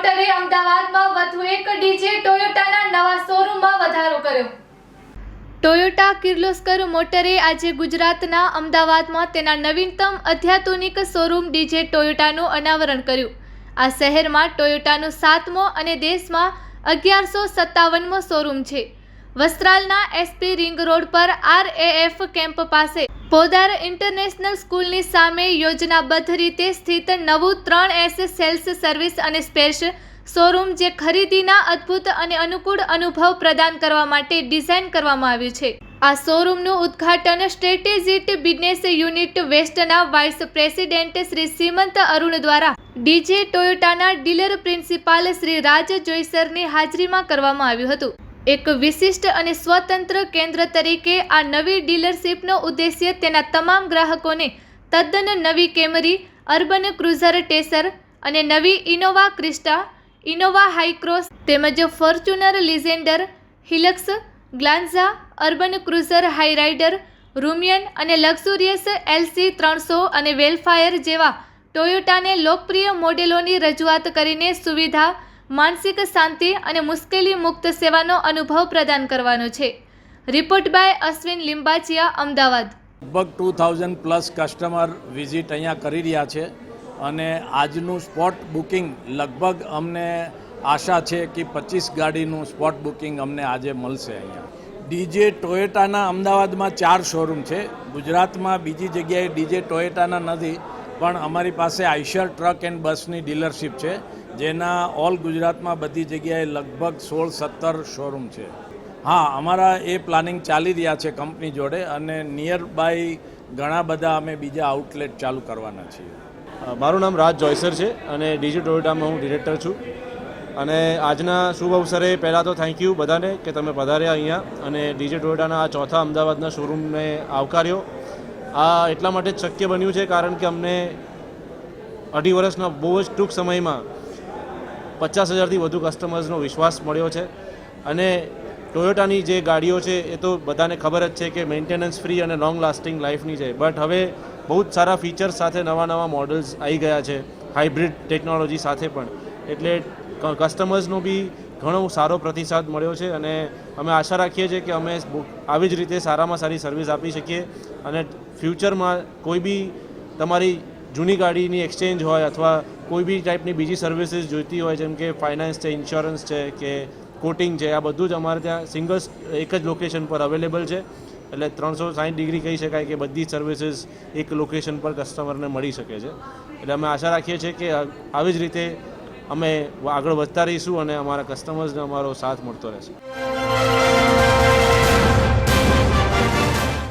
રિપોર્ટરે અમદાવાદમાં વધુ એક ડીજે ટોયોટાના નવા શોરૂમમાં વધારો કર્યો. ટોયોટા કિર્લોસ્કર મોટરે આજે ગુજરાતના અમદાવાદમાં તેના નવીનતમ અત્યાધુનિક શોરૂમ ડીજે ટોયોટાનું અનાવરણ કર્યું. આ શહેરમાં ટોયોટાનો સાતમો અને દેશમાં અગિયારસો સત્તાવનમો શોરૂમ છે. વસ્ત્રાલના એસપી રિંગ રોડ પર આર એફ કેમ્પ પાસે પોદાર ઇન્ટરનેશનલ સ્કૂલની સામે યોજનાબદ્ધ રીતે સ્થિત નવું ત્રણ એસ સેલ્સ સર્વિસ અને સ્પેશ શોરૂમ જે ખરીદીના અદ્ભુત અને અનુકૂળ અનુભવ પ્રદાન કરવા માટે ડિઝાઇન કરવામાં આવ્યું છે. આ શોરૂમનું ઉદ્ઘાટન સ્ટ્રેટેજિક બિઝનેસ યુનિટ વેસ્ટના વાઇસ પ્રેસિડેન્ટ શ્રી સીમંત અરુણ દ્વારા ડીજે ટોયોટાના ડીલર પ્રિન્સિપાલ શ્રી રાજ જોઈસરની હાજરીમાં કરવામાં આવ્યું હતું. એક વિશિષ્ટ અને સ્વતંત્ર કેન્દ્ર તરીકે આ નવી ડીલરશીપનો ઉદ્દેશ્ય તેના તમામ ગ્રાહકોને તદ્દન નવી કેમરી, અર્બન ક્રુઝર ટેસર અને નવી ઇનોવા ક્રિસ્ટા, ઇનોવા હાઈક્રોસ તેમજ Fortuner Legender Hilux, Glanza, Urban Cruiser Hyryder Rumion અને લક્ઝુરિયસ એલસી ત્રણસો અને વેલફાયર જેવા ટોયોટાને લોકપ્રિય મોડેલોની રજૂઆત કરીને સુવિધા માનસિક શાંતિ અને મુશ્કેલી મુક્ત સેવાનો અનુભવ પ્રદાન કરવાનો છે. Report by Ashwin Limbachiya, Ahmedabad. લગભગ two thousand plus customer visit અહીંયા કરી રહ્યા છે અને આજનું સ્પોટ બુકિંગ લગભગ અમને આશા છે કે પચીસ ગાડીનું સ્પોટ બુકિંગ અમને આજે મળશે અહીંયા. ડીજે ટોયોટાના અમદાવાદમાં ચાર શોરૂમ છે. ગુજરાતમાં બીજી જગ્યાએ ડીજે ટોયોટાના નથી. પણ અમારી પાસે આઈશર ટ્રક એન્ડ બસની ડીલરશીપ છે, જેના ઓલ ગુજરાતમાં બધી જગ્યાએ લગભગ સોળ સત્તર શોરૂમ છે. હા, અમારા એ પ્લાનિંગ ચાલી રહ્યા છે કંપની જોડે અને નિયર બાય ઘણા બધા અમે બીજા આઉટલેટ ચાલુ કરવાના છીએ. મારું નામ રાજ જોયસર છે અને ડીજી ટોયોટામાં હું ડિરેક્ટર છું. અને આજના શુભ અવસરે પહેલાં તો થેન્ક યુ બધાને કે તમે પધાર્યા અહીંયા. અને ડીજી ટોયોટાના આ ચોથા અમદાવાદના શોરૂમને આવકાર્યો. આ એટલા માટે શક્ય બન્યું છે કારણ કે અમને અઢી વર્ષના બહુ જ ટૂંક સમયમાં પચાસ હજારથી વધુ કસ્ટમર્સનો વિશ્વાસ મળ્યો છે. અને ટોયોટાની જે ગાડીઓ છે, એ તો બધાને ખબર જ છે કે મેન્ટેનન્સ ફ્રી અને લોંગ લાસ્ટિંગ લાઈફની છે. બટ હવે બહુ જ સારા ફીચર્સ સાથે નવા નવા મોડલ્સ આવી ગયા છે. હાઇબ્રિડ ટેકનોલોજી સાથે પણ. એટલે કસ્ટમર્સનો બી ઘણો સારો પ્રતિસાદ મળ્યો છે અને અમે આશા રાખીએ છીએ કે અમે આવી જ રીતે સારામાં સારી સર્વિસ આપી શકીએ અને ફ્યુચરમાં કોઈ બી તમારી જૂની ગાડીની એક્સચેન્જ હોય અથવા કોઈ બી ટાઈપની બીજી સર્વિસીસ જોઈતી હોય જેમ કે ફાઇનાન્સ છે, ઇન્સ્યોરન્સ છે કે કોટિંગ છે, આ બધું જ અમારે ત્યાં સિંગલ એક જ લોકેશન પર અવેલેબલ છે. એટલે ત્રણસો સાઠ ડિગ્રી કહી શકાય કે બધી સર્વિસીસ એક લોકેશન પર કસ્ટમરને મળી શકે છે. એટલે અમે આશા રાખીએ છીએ કે આવી જ રીતે અમે આગળ વધતા રહીશું અને અમારા કસ્ટમર્સને અમારો સાથ મળતો રહેશે.